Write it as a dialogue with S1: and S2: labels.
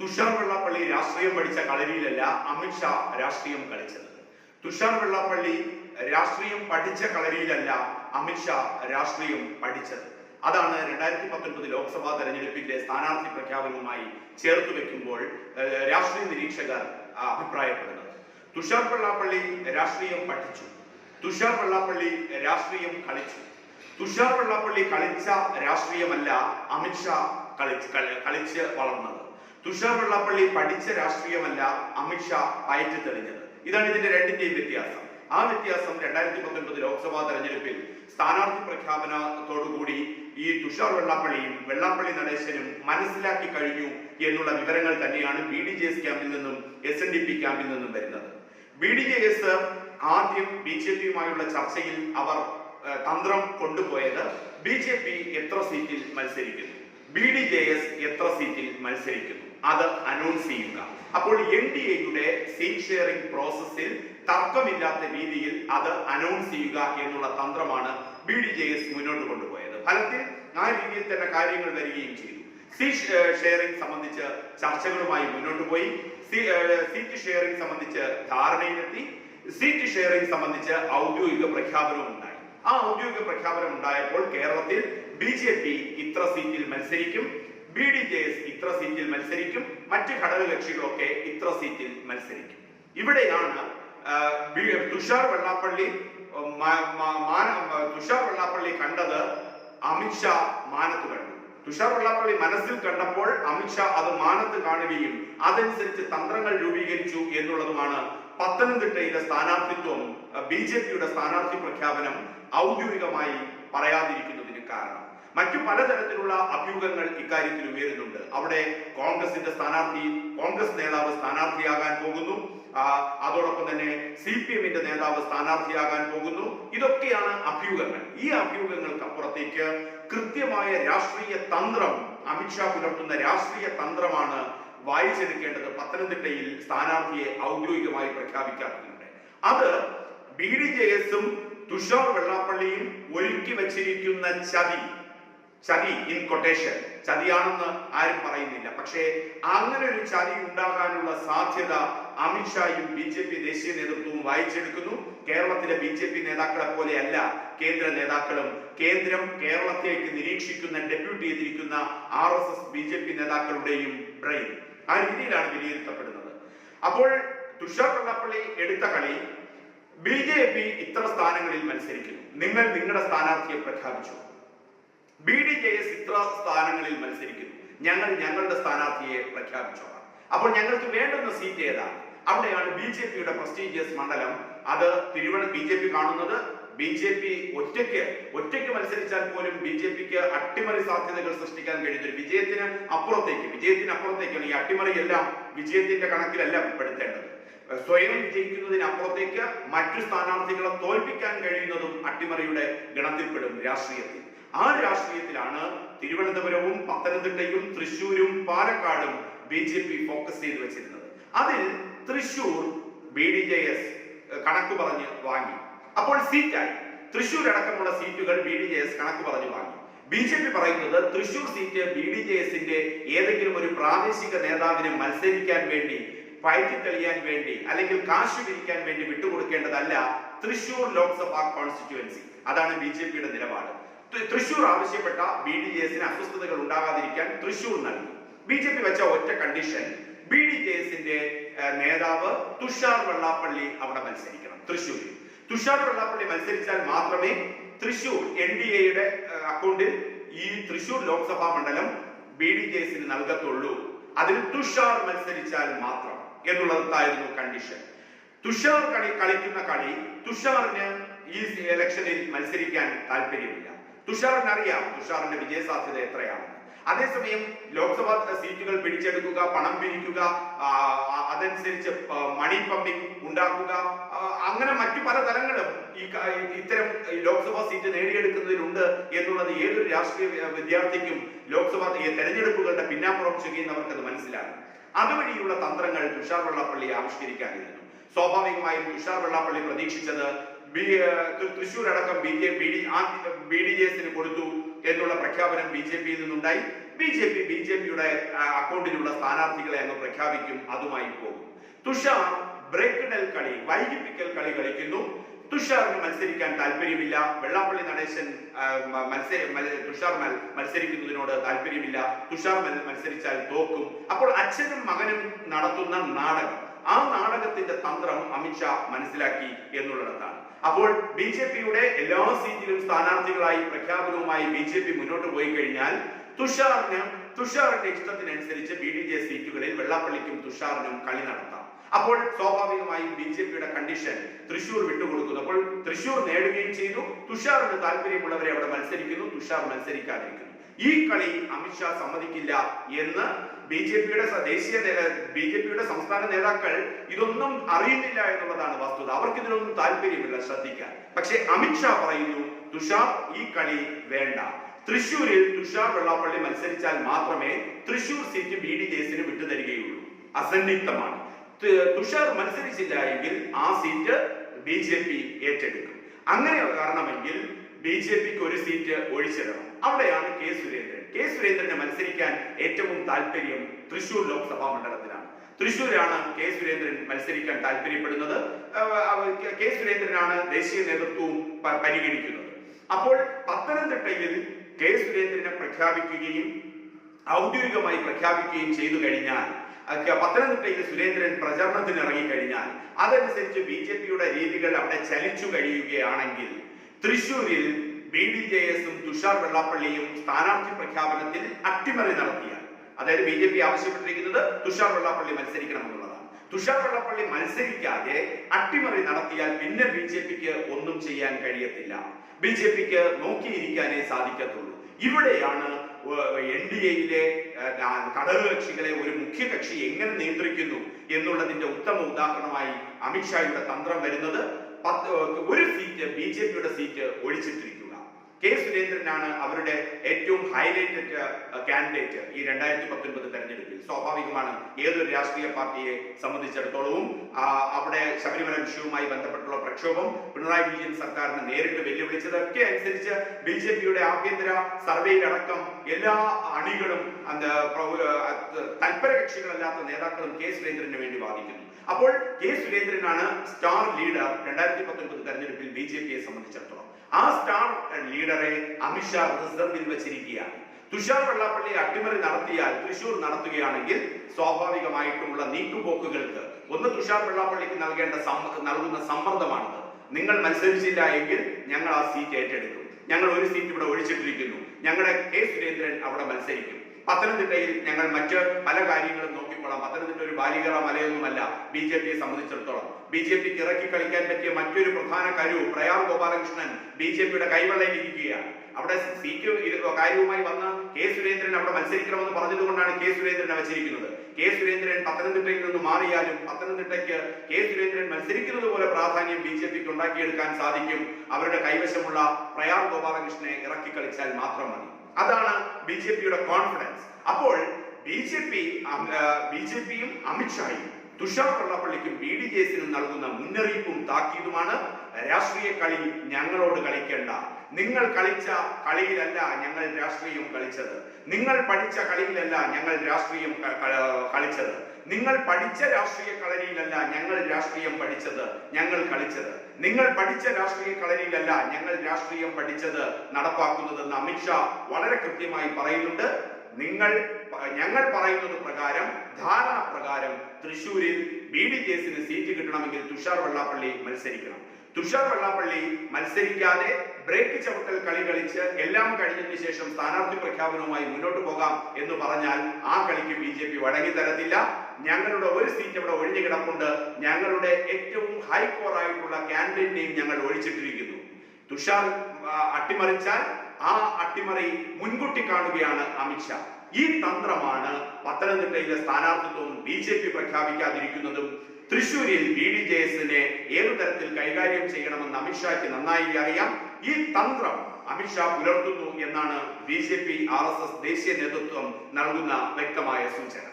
S1: തുഷാർ വെള്ളാപ്പള്ളി രാഷ്ട്രീയം പഠിച്ച കളരിയിലല്ല അമിത്ഷാ രാഷ്ട്രീയം കളിച്ചത്. തുഷാർ വെള്ളാപ്പള്ളി രാഷ്ട്രീയം പഠിച്ച കളരിയിലല്ല അമിത്ഷാ രാഷ്ട്രീയം പഠിച്ചത്. അതാണ് രണ്ടായിരത്തി പത്തൊൻപത് ലോക്സഭാ തെരഞ്ഞെടുപ്പിന്റെ സ്ഥാനാർത്ഥി പ്രഖ്യാപനവുമായി ചേർത്ത് വെക്കുമ്പോൾ രാഷ്ട്രീയ നിരീക്ഷകർ അഭിപ്രായപ്പെടുന്നത്. തുഷാർ വെള്ളാപ്പള്ളി രാഷ്ട്രീയം പഠിച്ചു. തുഷാർ വെള്ളാപ്പള്ളി രാഷ്ട്രീയം കളിച്ചു. തുഷാർ വെള്ളാപ്പള്ളി കളിച്ച രാഷ്ട്രീയമല്ല അമിത്ഷാ കളിച്ച് കളിച്ച് വളർന്നത്. തുഷാർ വെള്ളാപ്പള്ളി പഠിച്ച രാഷ്ട്രീയമല്ല അമിത്ഷാ പയറ്റി തെളിഞ്ഞത് ഇതാണ് ഇതിന്റെ രണ്ടിന്റെയും വ്യത്യാസം. ആ വ്യത്യാസം രണ്ടായിരത്തി പത്തൊൻപത് ലോക്സഭാ തെരഞ്ഞെടുപ്പിൽ സ്ഥാനാർത്ഥി പ്രഖ്യാപനത്തോടുകൂടി ഈ തുഷാർ വെള്ളാപ്പള്ളിയും വെള്ളാപ്പള്ളി നടേശനും മനസ്സിലാക്കി കഴിഞ്ഞു എന്നുള്ള വിവരങ്ങൾ തന്നെയാണ് ബി ഡി ജെ എസ് ക്യാമ്പിൽ നിന്നും എസ് എൻ ഡി പി ക്യാമ്പിൽ നിന്നും വരുന്നത്. ബി ഡി ജെ എസ് ആദ്യം ബി ജെ പിയുമായുള്ള ചർച്ചയിൽ അവർ തന്ത്രം കൊണ്ടുപോയത് ബി ജെ പി എത്ര സീറ്റിൽ മത്സരിക്കുന്നു? ബി ഡി ജെ എസ് എത്ര സീറ്റിൽ മത്സരിക്കുന്നു? അത് അനൗൺസ് ചെയ്യുക. അപ്പോൾ എൻ ഡി എയുടെ സീറ്റ് ഷെയറിംഗ് പ്രോസസ്സിൽ തർക്കമില്ലാത്ത രീതിയിൽ അത് അനൗൺസ് ചെയ്യുക എന്നുള്ള തന്ത്രമാണ് ബി ഡി ജെ എസ് മുന്നോട്ട് കൊണ്ടുപോയത്. ഫലത്തിൽ ആ രീതിയിൽ തന്നെ കാര്യങ്ങൾ വരികയും ചെയ്തു. സീറ്റ് ഷെയറിംഗ് സംബന്ധിച്ച് ചർച്ചകളുമായി മുന്നോട്ട് പോയി. സീറ്റ് ഷെയറിംഗ് സംബന്ധിച്ച് ധാരണയിലെത്തി. സീറ്റ് ഷെയറിംഗ് സംബന്ധിച്ച് ഔദ്യോഗിക പ്രഖ്യാപനവും ഉണ്ടായി. ആ ഔദ്യോഗിക പ്രഖ്യാപനം ഉണ്ടായപ്പോൾ കേരളത്തിൽ ബി ജെ പി ഇത്ര സീറ്റിൽ മത്സരിക്കും. ബി ഡി ജെ എസ് ഇത്ര സീറ്റിൽ മത്സരിക്കും. മറ്റ് ഘടകകക്ഷികളൊക്കെ ഇത്ര സീറ്റിൽ മത്സരിക്കും. ഇവിടെയാണ് തുഷാർ വെള്ളാപ്പള്ളി തുഷാർ വെള്ളാപ്പള്ളി കണ്ടത് അമിത്ഷാ മാനത്ത് കണ്ടു. തുഷാർ വെള്ളാപ്പള്ളി മനസ്സിൽ കണ്ടപ്പോൾ അമിത്ഷാ അത് മാനത്ത് കാണുകയും അതനുസരിച്ച് തന്ത്രങ്ങൾ രൂപീകരിച്ചു എന്നുള്ളതുമാണ് പത്തനംതിട്ടയിലെ സ്ഥാനാർത്ഥിത്വം ബി ജെ പിയുടെ സ്ഥാനാർത്ഥി പ്രഖ്യാപനം ഔദ്യോഗികമായി പറയാതിരിക്കുന്നതിന് കാരണം. മറ്റു പലതരത്തിലുള്ള അഭ്യൂഹങ്ങൾ ഇക്കാര്യത്തിൽ ഉയരുന്നുണ്ട്. അവിടെ കോൺഗ്രസിന്റെ സ്ഥാനാർത്ഥി കോൺഗ്രസ് നേതാവ് സ്ഥാനാർത്ഥിയാകാൻ പോകുന്നു. അതോടൊപ്പം തന്നെ സി പി എമ്മിന്റെ നേതാവ് സ്ഥാനാർത്ഥിയാകാൻ പോകുന്നു. ഇതൊക്കെയാണ് അഭ്യൂഹങ്ങൾ. ഈ അഭ്യൂഹങ്ങൾക്ക് അപ്പുറത്തേക്ക് കൃത്യമായ രാഷ്ട്രീയ തന്ത്രം അമിത്ഷാ പുലർത്തുന്ന രാഷ്ട്രീയ തന്ത്രമാണ് വായിച്ചെടുക്കേണ്ടത് പത്തനംതിട്ടയിൽ സ്ഥാനാർത്ഥിയെ ഔദ്യോഗികമായി പ്രഖ്യാപിക്കാറുണ്ട്. അത് ബി ഡി ജെ എസും തുഷാർ വെള്ളാപ്പള്ളിയും ഒരുക്കി വച്ചിരിക്കുന്ന ചതി ചതി ഇൻ കൊട്ടേഷൻ ചതിയാണെന്ന് ആരും പറയുന്നില്ല. പക്ഷേ അങ്ങനെ ഒരു ചതി ഉണ്ടാകാനുള്ള സാധ്യത അമിത്ഷായും ബി ജെ പി ദേശീയ നേതൃത്വവും വായിച്ചെടുക്കുന്നു. കേരളത്തിലെ ബി ജെ പി നേതാക്കളെ പോലെയല്ല കേന്ദ്ര നേതാക്കളും കേന്ദ്രം കേരളത്തിലേക്ക് നിരീക്ഷിക്കുന്ന ഡെപ്യൂട്ടി ചെയ്തിരിക്കുന്ന R S S B J P നേതാക്കളുടെയും ബ്രെയിൻ. ആ രീതിയിലാണ് വിലയിരുത്തപ്പെടുന്നത്. അപ്പോൾ തുഷാർ വെള്ളാപ്പള്ളി എടുത്ത കളി ബി ജെ പി ഇത്ര സ്ഥാനങ്ങളിൽ മത്സരിക്കുന്നു. നിങ്ങൾ നിങ്ങളുടെ സ്ഥാനാർത്ഥിയെ പ്രഖ്യാപിച്ചു. ബി ഡി ജെ എസ് ഇത്ര സ്ഥാനങ്ങളിൽ മത്സരിക്കുന്നു. ഞങ്ങൾ ഞങ്ങളുടെ സ്ഥാനാർത്ഥിയെ പ്രഖ്യാപിച്ചോളാം. അപ്പോൾ ഞങ്ങൾക്ക് വേണ്ടുന്ന സീറ്റ് ഏതാണ്? അവിടെയാണ് ബി ജെ പിയുടെ പ്രസ്റ്റീജിയസ് മണ്ഡലം. അത് തിരുവന ബി ജെ പി കാണുന്നത്. ബി ജെ പി ഒറ്റയ്ക്ക് ഒറ്റയ്ക്ക് മത്സരിച്ചാൽ പോലും ബി ജെ പിക്ക് അട്ടിമറി സാധ്യതകൾ സൃഷ്ടിക്കാൻ കഴിയുന്ന വിജയത്തിന് അപ്പുറത്തേക്ക് വിജയത്തിന് അപ്പുറത്തേക്കാണ് ഈ അട്ടിമറിയെല്ലാം വിജയത്തിന്റെ കണക്കിലല്ല പെടുത്തേണ്ടത് സ്വയം വിജയിക്കുന്നതിനപ്പുറത്തേക്ക് മറ്റു സ്ഥാനാർത്ഥികളെ തോൽപ്പിക്കാൻ കഴിയുന്നതും അട്ടിമറിയുടെ ഗണത്തിൽപ്പെടും രാഷ്ട്രീയത്തിൽ. ആ രാഷ്ട്രീയത്തിലാണ് തിരുവനന്തപുരവും പത്തനംതിട്ടയും തൃശൂരും പാലക്കാടും ബി ജെ പി ഫോക്കസ് ചെയ്ത് വെച്ചിരുന്നത്. അതിൽ Thrissur B D J S കണക്ക് പറഞ്ഞ് വാങ്ങി. അപ്പോൾ സീറ്റായി. തൃശൂർ അടക്കമുള്ള സീറ്റുകൾ ബി ഡി ജെ എസ് കണക്ക് പറഞ്ഞ് വാങ്ങി. ബി ജെ പി പറയുന്നത് Thrissur seat B D J എസിന്റെ ഏതെങ്കിലും ഒരു പ്രാദേശിക നേതാവിന് മത്സരിക്കാൻ വേണ്ടി പയറ്റി തെളിയാൻ വേണ്ടി അല്ലെങ്കിൽ കാശ് പിരിക്കാൻ വേണ്ടി വിട്ടുകൊടുക്കേണ്ടതല്ല തൃശൂർ ലോക്സഭാ കോൺസ്റ്റിറ്റ്യുവൻസി അതാണ് ബി ജെ പിയുടെ നിലപാട്. തൃശൂർ ആവശ്യപ്പെട്ട ബി ഡി ജെ എസിന് അസ്വസ്ഥതകൾ ഉണ്ടാകാതിരിക്കാൻ തൃശൂർ നൽകി. ബി ജെ പി വെച്ച ഒറ്റ കണ്ടീഷൻ ബി ഡി ജെ എസിന്റെ നേതാവ് തുഷാർ വെള്ളാപ്പള്ളി അവിടെ മത്സരിക്കണം തൃശൂരിൽ തുഷാർ വെള്ളാപ്പള്ളി മത്സരിച്ചാൽ മാത്രമേ തൃശൂർ എൻ ഡി എയുടെ അക്കൗണ്ടിൽ ഈ തൃശൂർ ലോക്സഭാ മണ്ഡലം ബി ഡി ജെ എസിന് നൽകത്തുള്ളൂ. അതിൽ തുഷാർ മത്സരിച്ചാൽ മാത്രം. എന്നുള്ളതായിരുന്നു കണ്ടീഷൻ തുഷാർ കളി കളിക്കുന്ന കളി തുഷാറിന് ഈ ഇലക്ഷനിൽ മത്സരിക്കാൻ താല്പര്യമില്ല. തുഷാറിന് അറിയാം തുഷാറിന്റെ വിജയ സാധ്യത എത്രയാണെന്ന് അതേസമയം ലോക്സഭാ സീറ്റുകൾ പിടിച്ചെടുക്കുക പണം പിരിക്കുക അതനുസരിച്ച് മണി പമ്പിംഗ് ഉണ്ടാക്കുക അങ്ങനെ മറ്റു പല തലങ്ങളും ഈ ഇത്തരം ലോക്സഭാ സീറ്റ് നേടിയെടുക്കുന്നതിലുണ്ട് എന്നുള്ളത് ഏതൊരു രാഷ്ട്രീയ വിദ്യാർത്ഥിക്കും ലോക്സഭാ തെരഞ്ഞെടുപ്പുകളുടെ പിന്നാമ്പുറം ചെയ്യുന്നവർക്കത് മനസ്സിലാകും. അതുവഴിയുള്ള തന്ത്രങ്ങൾ തുഷാർ വെള്ളാപ്പള്ളി ആവിഷ്കരിക്കാനിരുന്നു. സ്വാഭാവികമായും തുഷാർ വെള്ളാപ്പള്ളി പ്രതീക്ഷിച്ചത് തൃശൂർ അടക്കം B J B D B D എസിന് കൊടുത്തു എന്നുള്ള പ്രഖ്യാപനം ബി ജെ പിയിൽ നിന്നുണ്ടായി. B J P B J പിയുടെ അക്കൗണ്ടിലുള്ള സ്ഥാനാർത്ഥികളെ അങ്ങ് പ്രഖ്യാപിക്കും അതുമായി പോകും. തുഷാർ ബ്രേക്കിടൽ കളി വൈകിപ്പിക്കൽ കളി കളിക്കുന്നു. തുഷാറിന് മത്സരിക്കാൻ താല്പര്യമില്ല. വെള്ളാപ്പള്ളി നടേശൻ തുഷാർ മത്സരിക്കുന്നതിനോട് താല്പര്യമില്ല. തുഷാർ മത്സരിച്ചാൽ തോക്കും. അപ്പോൾ അച്ഛനും മകനും നടത്തുന്ന നാടകം. ആ നാടകത്തിന്റെ തന്ത്രം അമിത്ഷാ മനസ്സിലാക്കി എന്നുള്ളിടത്താണ്. അപ്പോൾ ബി ജെ പിയുടെ എല്ലാ സീറ്റിലും സ്ഥാനാർത്ഥികളായി പ്രഖ്യാപനവുമായി ബി ജെ പി മുന്നോട്ട് പോയി കഴിഞ്ഞാൽ തുഷാറിന് തുഷാറിന്റെ ഇഷ്ടത്തിനനുസരിച്ച് ബി ഡി ജെ സീറ്റുകളിൽ വെള്ളാപ്പള്ളിക്കും തുഷാറിനും കളി നടത്താം. അപ്പോൾ സ്വാഭാവികമായും ബി ജെ പിയുടെ കണ്ടീഷൻ തൃശൂർ വിട്ടുകൊടുക്കുന്നു. അപ്പോൾ തൃശൂർ നേടുകയും ചെയ്തു. തുഷാറിന് താല്പര്യമുള്ളവരെ അവിടെ മത്സരിക്കുന്നു. തുഷാർ മത്സരിക്കാതിരിക്കുന്നു. ഈ കളി അമിത്ഷാ സമ്മതിക്കില്ല എന്ന് ബി ജെ പിയുടെ ദേശീയ ബി ജെ പിയുടെ സംസ്ഥാന നേതാക്കൾ ഇതൊന്നും അറിയുന്നില്ല എന്നുള്ളതാണ് വസ്തുത. അവർക്ക് ഇതിനൊന്നും താല്പര്യമില്ല ശ്രദ്ധിക്കാൻ. പക്ഷെ അമിത്ഷാ പറയുന്നു തുഷാർ ഈ കളി വേണ്ട. തൃശൂരിൽ തുഷാർ വെള്ളാപ്പള്ളി മത്സരിച്ചാൽ മാത്രമേ തൃശൂർ സീറ്റ് ബി ഡി ജെസിന് വിട്ടുതരികയുള്ളൂ അസന്നിഗ്ധമാണ്. തുഷാർ മത്സരിച്ചില്ല എങ്കിൽ ആ സീറ്റ് ബി ജെ പി ഏറ്റെടുക്കും. അങ്ങനെ കാരണമെങ്കിൽ ബി ജെ പിക്ക് ഒരു സീറ്റ് ഒഴിച്ചിടണം. അവിടെയാണ് കെ സുരേന്ദ്രൻ. കെ സുരേന്ദ്രനെ മത്സരിക്കാൻ ഏറ്റവും താല്പര്യം തൃശൂർ ലോക്സഭാ മണ്ഡലത്തിലാണ്. തൃശൂരാണ് കെ സുരേന്ദ്രൻ മത്സരിക്കാൻ താല്പര്യപ്പെടുന്നത് കെ സുരേന്ദ്രനാണ് ദേശീയ നേതൃത്വവും പരിഗണിക്കുന്നത്. അപ്പോൾ പത്തനംതിട്ടയിൽ കെ സുരേന്ദ്രനെ പ്രഖ്യാപിക്കുകയും ഔദ്യോഗികമായി പ്രഖ്യാപിക്കുകയും ചെയ്തു കഴിഞ്ഞാൽ പത്തനംതിട്ടയിൽ സുരേന്ദ്രൻ പ്രചരണത്തിന് ഇറങ്ങിക്കഴിഞ്ഞാൽ അതനുസരിച്ച് ബി ജെ പിയുടെ രീതികൾ അവിടെ ചലിച്ചു കഴിയുകയാണെങ്കിൽ തൃശൂരിൽ ബി ഡി ജെ എസും തുഷാർ വെള്ളാപ്പള്ളിയും സ്ഥാനാർത്ഥി പ്രഖ്യാപനത്തിൽ അട്ടിമറി നടത്തിയാൽ അതായത് ബി ജെ പി ആവശ്യപ്പെട്ടിരിക്കുന്നത് തുഷാർ വെള്ളാപ്പള്ളി മത്സരിക്കണം എന്നുള്ളതാണ് തുഷാർ വെള്ളപ്പള്ളി മത്സരിക്കാതെ അട്ടിമറി നടത്തിയാൽ പിന്നെ ബി ജെ പിക്ക് ഒന്നും ചെയ്യാൻ കഴിയത്തില്ല. ബി ജെ പിക്ക് നോക്കിയിരിക്കാനേ സാധിക്കത്തുള്ളൂ. ഇവിടെയാണ് എൻ ഡി എയിലെ ഘടകകക്ഷികളെ ഒരു മുഖ്യകക്ഷി എങ്ങനെ നിയന്ത്രിക്കുന്നു എന്നുള്ളതിന്റെ ഉത്തമ ഉദാഹരണമായി അമിത്ഷായുടെ തന്ത്രം വരുന്നത് പത്ത് ഒരു സീറ്റ് ബി ജെ പിയുടെ സീറ്റ് ഒഴിച്ചിട്ടിരിക്കുക. കെ സുരേന്ദ്രനാണ് അവരുടെ ഏറ്റവും ഹൈലൈറ്റഡ് കാൻഡിഡേറ്റ് ഈ രണ്ടായിരത്തി പത്തൊൻപത് തെരഞ്ഞെടുപ്പിൽ. സ്വാഭാവികമാണ് ഏതൊരു രാഷ്ട്രീയ പാർട്ടിയെ സംബന്ധിച്ചിടത്തോളവും അവിടെ ശബരിമല വിഷയവുമായി ബന്ധപ്പെട്ടുള്ള പ്രക്ഷോഭം പിണറായി വിജയൻ സർക്കാരിനെ നേരിട്ട് വെല്ലുവിളിച്ചതൊക്കെ അനുസരിച്ച് ബി ജെ പിയുടെ ആഭ്യന്തര സർവേയിലടക്കം എല്ലാ അണികളും തൽപര കക്ഷികളല്ലാത്ത നേതാക്കളും കെ സുരേന്ദ്രന് വേണ്ടി വാദിക്കുന്നു. അപ്പോൾ കെ സുരേന്ദ്രനാണ് സ്റ്റാർ ലീഡർ രണ്ടായിരത്തി പത്തൊൻപത് തെരഞ്ഞെടുപ്പിൽ ബി ജെ പിയെ സംബന്ധിച്ചിടത്തോളം. ആ സ്റ്റാർ ലീഡറെ അമിത്ഷാ റിസർവിൽ വെച്ചിരിക്കുകയാണ്. തുഷാർ വെള്ളാപ്പള്ളി അട്ടിമറി നടത്തിയാൽ തൃശൂർ നടത്തുകയാണെങ്കിൽ സ്വാഭാവികമായിട്ടുമുള്ള നീക്കുപോക്കുകൾക്ക് ഒന്ന് തുഷാർ വെള്ളാപ്പള്ളിക്ക് നൽകേണ്ട നൽകുന്ന സമ്മർദ്ദമാണിത്. നിങ്ങൾ മത്സരിച്ചില്ല എങ്കിൽ ഞങ്ങൾ ആ സീറ്റ് ഏറ്റെടുക്കും. ഞങ്ങൾ ഒരു സീറ്റ് ഇവിടെ ഒഴിച്ചിട്ടിരിക്കുന്നു. ഞങ്ങളുടെ കെ സുരേന്ദ്രൻ അവിടെ മത്സരിക്കും. പത്തനംതിട്ടയിൽ ഞങ്ങൾ മറ്റ് പല കാര്യങ്ങളും നോക്കിക്കൊള്ളാം. പത്തനംതിട്ട ബാലികറ മലയൊന്നുമല്ല. ബി ജെ പിയെ സംബന്ധിച്ചിടത്തോളം. ബി ജെ പിക്ക് ഇറക്കി കളിക്കാൻ പറ്റിയ മറ്റൊരു പ്രധാന കരു പ്രയാർ ഗോപാലകൃഷ്ണൻ ബി ജെ പിയുടെ കൈവെള്ളയിൽ ഇരിക്കുകയാണ്. അവിടെ സീറ്റ് കാര്യവുമായി വന്ന് കെ സുരേന്ദ്രൻ അവിടെ മത്സരിക്കണമെന്ന് പറഞ്ഞതുകൊണ്ടാണ് കെ സുരേന്ദ്രനെ വെച്ചിരിക്കുന്നത് കെ സുരേന്ദ്രൻ പത്തനംതിട്ടയിൽ നിന്ന് മാറിയാലും പത്തനംതിട്ടയ്ക്ക് കെ സുരേന്ദ്രൻ മത്സരിക്കുന്നത് പോലെ പ്രാധാന്യം ബി ജെ പിക്ക് ഉണ്ടാക്കിയെടുക്കാൻ സാധിക്കും. അവരുടെ കൈവശമുള്ള പ്രയാർ ഗോപാലകൃഷ്ണനെ ഇറക്കി കളിച്ചാൽ മാത്രം മതി. അതാണ് ബി ജെ പിയുടെ കോൺഫിഡൻസ് അപ്പോൾ B J P B J പിയും അമിത്ഷായും തുഷാർ വെള്ളപ്പള്ളിക്കും ബി ഡി ജെ എസിനും നൽകുന്ന മുന്നറിയിപ്പും താക്കീതുമാണ്. രാഷ്ട്രീയ കളി ഞങ്ങളോട് കളിക്കേണ്ട. നിങ്ങൾ കളിച്ച കളിയിലല്ല ഞങ്ങൾ രാഷ്ട്രീയം കളിച്ചത്. നിങ്ങൾ പഠിച്ച കളിയിലല്ല ഞങ്ങൾ രാഷ്ട്രീയം കളിച്ചത്. നിങ്ങൾ പഠിച്ച രാഷ്ട്രീയ കളരിയിലല്ല ഞങ്ങൾ രാഷ്ട്രീയം പഠിച്ചത് ഞങ്ങൾ കളിച്ചത്. നിങ്ങൾ പഠിച്ച രാഷ്ട്രീയ കളരിയിലല്ല ഞങ്ങൾ രാഷ്ട്രീയം പഠിച്ചത് നടപ്പാക്കുന്നതെന്ന് അമിത്ഷാ വളരെ കൃത്യമായി പറയുന്നുണ്ട്. നിങ്ങൾ ഞങ്ങൾ പറയുന്നത് പ്രകാരം ധാരണ പ്രകാരം തൃശൂരിൽ ബി ഡി ജെ എസിന് സീറ്റ് കിട്ടണമെങ്കിൽ തുഷാർ വെള്ളാപ്പള്ളി മത്സരിക്കണം. തുഷാർ വെള്ളാപ്പള്ളി മത്സരിക്കാതെ ബ്രേക്ക് ചവിട്ടൽ കളി കളിച്ച് എല്ലാം കഴിഞ്ഞതിന് ശേഷം സ്ഥാനാർത്ഥി പ്രഖ്യാപനവുമായി മുന്നോട്ട് പോകാം എന്ന് പറഞ്ഞാൽ ആ കളിക്ക് ബി ജെ പി വഴങ്ങി തരത്തില്ല. ഞങ്ങളുടെ ഒരു സീറ്റ് അവിടെ ഒഴിഞ്ഞു കിടപ്പുണ്ട്. ഞങ്ങളുടെ ഏറ്റവും ഹൈക്കോർ ആയിട്ടുള്ള ക്യാൻഡിഡേറ്റിനെയും ഞങ്ങൾ ഒഴിച്ചിട്ടിരിക്കുന്നു. തുഷാർ അട്ടിമറിച്ചാൽ ആ അട്ടിമറി മുൻകൂട്ടി കാണുകയാണ് അമിത്ഷാ ഈ തന്ത്രമാണ് പത്തനംതിട്ടയിലെ സ്ഥാനാർത്ഥിത്വം ബി ജെ പി പ്രഖ്യാപിക്കാതിരിക്കുന്നതും തൃശൂരിൽ ബി ഡി ജെ എസിനെ ഏതു തരത്തിൽ കൈകാര്യം ചെയ്യണമെന്ന് അമിത്ഷായ്ക്ക് നന്നായി അറിയാം. ഈ തന്ത്രം അമിത്ഷാ പുലർത്തുന്നു എന്നാണ് B J P R S S ദേശീയ നേതൃത്വം നൽകുന്ന വ്യക്തമായ സൂചന.